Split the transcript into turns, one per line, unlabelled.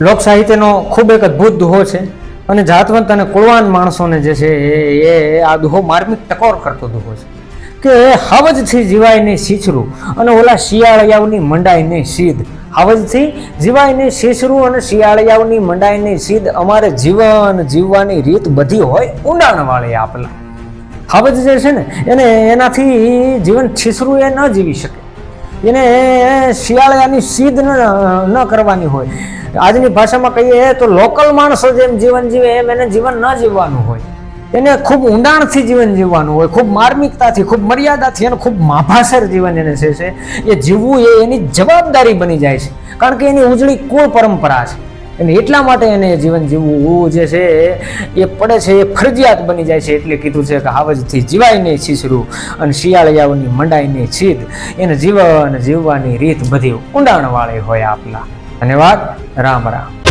લોક સાહિત્યનો ખૂબ એક અદ્ભુત દુહો છે અને જાતવંત અને કુળવાન માણસોને જે છે એ એ આ દુહો માર્મિક ટકોર કરતો દુહો છે. કે હવજથી જીવાય નહીં સીચરું અને ઓલા શિયાળિયાઓની નહીં સીધ હાવજથી જીવાય નહીં સીચરું અને શિયાળિયાઓની નહીં સીધ અમારે જીવન જીવવાની રીત બધી હોય ઊંડાણવાળી આપલા. હવજ જે છે ને, એને એનાથી જીવન છીસરું એ ન જીવી શકે. એને શિયાળાની સીધ ન કરવાની હોય. આજની ભાષામાં કહીએ તો લોકલ માણસો જેમ જીવન જીવે, એમ એને જીવન ન જીવવાનું હોય. એને ખૂબ ઊંડાણથી જીવન જીવવાનું હોય, ખૂબ માર્મિકતાથી, ખૂબ મર્યાદાથી અને ખૂબ માભાસર જીવન એને છે, એ જીવવું એ એની જવાબદારી બની જાય છે. કારણ કે એની ઉજળી કુળ પરંપરા છે. અને એટલા માટે એને જીવન જીવવું જે છે, એ પડે છે, એ ફરજિયાત બની જાય છે એટલે કીધું છે કે હાવજથી જીવાય નહીં છીછરું અને શિયાળિયાઓની મંડાઈ નહીં છીદ. એને જીવન જીવવાની રીત બધી ઊંડાણવાળી હોય આપના ધન્યવાદ. રામ રામ.